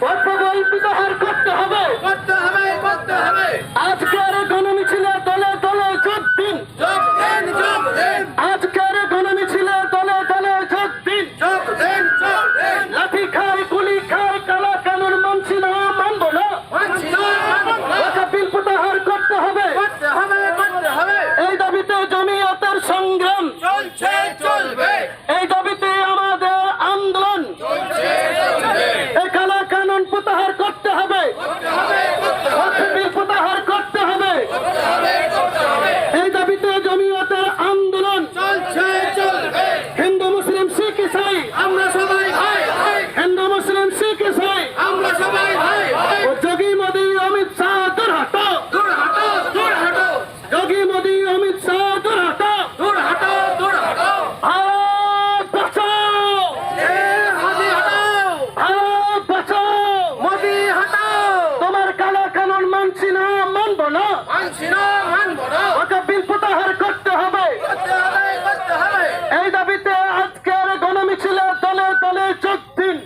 পথ পরিবর্তিত করতে হবে। মানছি না মানব না। মানছি না মানব না। ওকে বিল প্রত্যাহার করতে হবে। এই দাবিতে আজকের গণমিছিলের দলে দলে যোগ দিন।